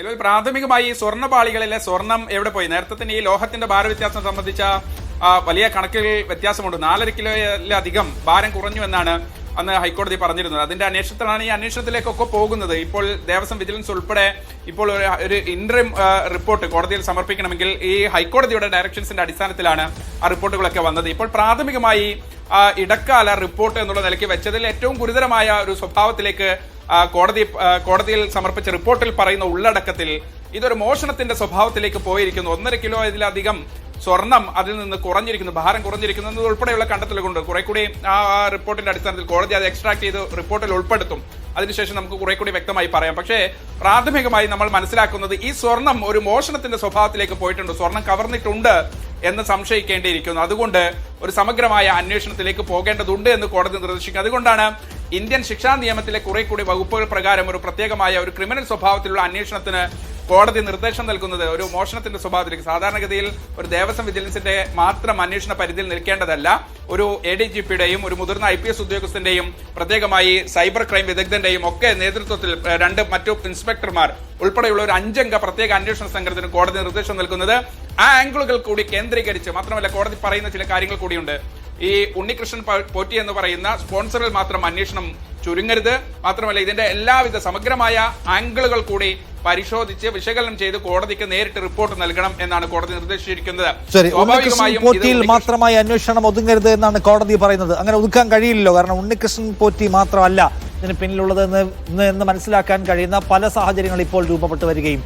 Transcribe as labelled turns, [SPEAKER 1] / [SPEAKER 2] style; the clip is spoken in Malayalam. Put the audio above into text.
[SPEAKER 1] നിലവിൽ പ്രാഥമികമായി സ്വർണപാളികളിലെ സ്വർണം എവിടെ പോയി? നേരത്തെ തന്നെ ഈ ലോഹത്തിന്റെ ഭാരവ്യത്യാസം സംബന്ധിച്ച വലിയ കണക്കുകൾ വ്യത്യാസമുണ്ട്. നാലര കിലോയിലധികം ഭാരം കുറഞ്ഞു എന്നാണ് അന്ന് ഹൈക്കോടതി പറഞ്ഞിരുന്നത്. അതിന്റെ അന്വേഷണത്തിലാണ് ഈ അന്വേഷണത്തിലേക്കൊക്കെ പോകുന്നത്. ഇപ്പോൾ ദേവസ്വം വിജിലൻസ് ഉൾപ്പെടെ ഇപ്പോൾ ഒരു ഇന്ററിം റിപ്പോർട്ട് കോടതിയിൽ സമർപ്പിക്കണമെങ്കിൽ ഈ ഹൈക്കോടതിയുടെ ഡയറക്ഷൻസിന്റെ അടിസ്ഥാനത്തിലാണ് ആ റിപ്പോർട്ടുകളൊക്കെ വന്നത്. ഇപ്പോൾ പ്രാഥമികമായി ഇടക്കാല റിപ്പോർട്ട് എന്നുള്ള നിലയ്ക്ക് വെച്ചതിൽ ഏറ്റവും ഗുരുതരമായ ഒരു സ്വഭാവത്തിലേക്ക് കോടതി കോടതിയിൽ സമർപ്പിച്ച റിപ്പോർട്ടിൽ പറയുന്ന ഉള്ളടക്കത്തിൽ ഇതൊരു മോഷണത്തിന്റെ സ്വഭാവത്തിലേക്ക് പോയിരിക്കുന്നു. ഒന്നര കിലോ ഇതിലധികം സ്വർണം അതിൽ നിന്ന് കുറഞ്ഞിരിക്കുന്നു ഭാരം കുറഞ്ഞിരിക്കുന്നു എന്നത് ഉൾപ്പെടെയുള്ള കണ്ടെത്തലുകളുണ്ട്. കുറെ കൂടി ആ റിപ്പോർട്ടിന്റെ അടിസ്ഥാനത്തിൽ കോടതി അത് എക്സ്ട്രാക്ട് ചെയ്ത് റിപ്പോർട്ടിൽ ഉൾപ്പെടുത്തും. അതിനുശേഷം നമുക്ക് കുറെ കൂടി വ്യക്തമായി പറയാം. പക്ഷേ പ്രാഥമികമായി നമ്മൾ മനസ്സിലാക്കുന്നത് ഈ സ്വർണം ഒരു മോഷണത്തിന്റെ സ്വഭാവത്തിലേക്ക് പോയിട്ടുണ്ട്. സ്വർണം കവർന്നിട്ടുണ്ട്. എന്ന് സംശയിക്കേണ്ടിയിരിക്കുന്നു. അതുകൊണ്ട് ഒരു സമഗ്രമായ അന്വേഷണത്തിലേക്ക് പോകേണ്ടതുണ്ട് എന്ന് കോടതി നിർദ്ദേശിക്കും അതുകൊണ്ടാണ് ഇന്ത്യൻ ശിക്ഷാ നിയമത്തിലെ കുറെ കൂടി വകുപ്പുകൾ പ്രകാരം ഒരു പ്രത്യേകമായ ഒരു ക്രിമിനൽ സ്വഭാവത്തിലുള്ള അന്വേഷണത്തിന് കോടതി നിർദ്ദേശം നൽകുന്നത് ഒരു മോഷണത്തിന്റെ സ്വഭാവത്തിലേക്ക് സാധാരണഗതിയിൽ ഒരു ദേവസ്വം വിജിലൻസിന്റെ മാത്രം അന്വേഷണ പരിധിയിൽ നിൽക്കേണ്ടതല്ല. ഒരു എ ഡി ജി പിയുടെയും ഒരു മുതിർന്ന ഐ പി എസ് ഉദ്യോഗസ്ഥന്റെയും പ്രത്യേകമായി സൈബർ ക്രൈം വിദഗ്ധന്റെയും ഒക്കെ നേതൃത്വത്തിൽ രണ്ട് മറ്റു ഇൻസ്പെക്ടർമാർ ഉൾപ്പെടെയുള്ള ഒരു അഞ്ചംഗ പ്രത്യേക അന്വേഷണ സംഘത്തിന് കോടതി നിർദ്ദേശം നൽകുന്നത്. ആ ആംഗിളുകൾ കൂടി കേന്ദ്രീകരിച്ച് മാത്രമല്ല കോടതി പറയുന്ന ചില കാര്യങ്ങൾ കൂടിയുണ്ട്. ഈ ഉണ്ണികൃഷ്ണൻ പോറ്റി എന്ന് പറയുന്ന സ്പോൺസറിൽ മാത്രം അന്വേഷണം ചുരുങ്ങരുത്. മാത്രമല്ല ഇതിന്റെ എല്ലാവിധ സമഗ്രമായ ആംഗിളുകൾ കൂടി പരിശോധിച്ച് വിശകലനം ചെയ്ത് കോടതിക്ക് നേരിട്ട് റിപ്പോർട്ട് നൽകണം എന്നാണ് കോടതി നിർദ്ദേശിച്ചിരിക്കുന്നത്.
[SPEAKER 2] ശരി ഉണ്ണികൃഷ്ണൻ പോറ്റിയിൽ മാത്രമായി അന്വേഷണം ഒതുങ്ങരുത് എന്നാണ് കോടതി പറയുന്നത്. അങ്ങനെ ഒതുക്കാൻ കഴിയില്ലല്ലോ കാരണം ഉണ്ണികൃഷ്ണൻ പോറ്റി മാത്രമല്ല ഇതിന് പിന്നിലുള്ളത് എന്ന് മനസ്സിലാക്കാൻ കഴിയുന്ന പല സാഹചര്യങ്ങൾ ഇപ്പോൾ രൂപപ്പെട്ടു വരികയും